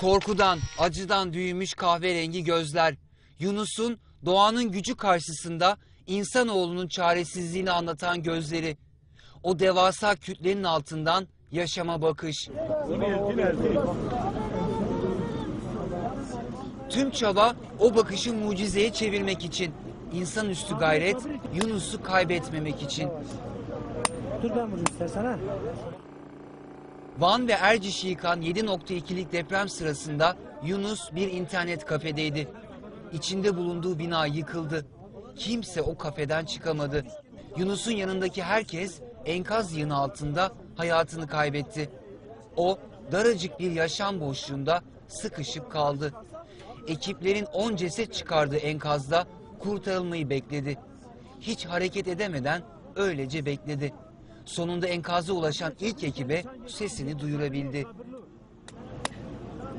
Korkudan, acıdan büyümüş kahverengi gözler. Yunus'un doğanın gücü karşısında insanoğlunun çaresizliğini anlatan gözleri. O devasa kütlenin altından yaşama bakış. Tüm çaba o bakışı mucizeye çevirmek için. İnsanüstü gayret Yunus'u kaybetmemek için. Dur ben vurayım istersen ha. Van ve Erciş'i yıkan 7.2'lik deprem sırasında Yunus bir internet kafedeydi. İçinde bulunduğu bina yıkıldı. Kimse o kafeden çıkamadı. Yunus'un yanındaki herkes enkaz yığını altında hayatını kaybetti. O daracık bir yaşam boşluğunda sıkışıp kaldı. Ekiplerin 10 ceset çıkardığı enkazda kurtarılmayı bekledi. Hiç hareket edemeden öylece bekledi. Sonunda enkaza ulaşan ilk ekibe sesini duyurabildi.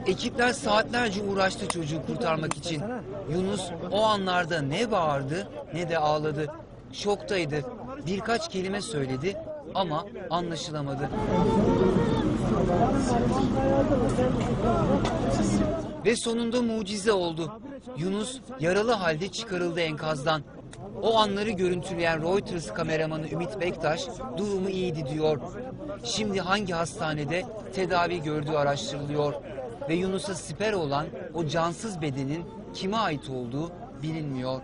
Ekipler saatlerce uğraştı çocuğu kurtarmak için. Yunus o anlarda ne bağırdı ne de ağladı. Şoktaydı. Birkaç kelime söyledi ama anlaşılamadı. Ve sonunda mucize oldu. Yunus yaralı halde çıkarıldı enkazdan. O anları görüntüleyen Reuters kameramanı Ümit Bektaş durumu iyiydi diyor. Şimdi hangi hastanede tedavi gördüğü araştırılıyor. Ve Yunus'a siper olan o cansız bedenin kime ait olduğu bilinmiyor.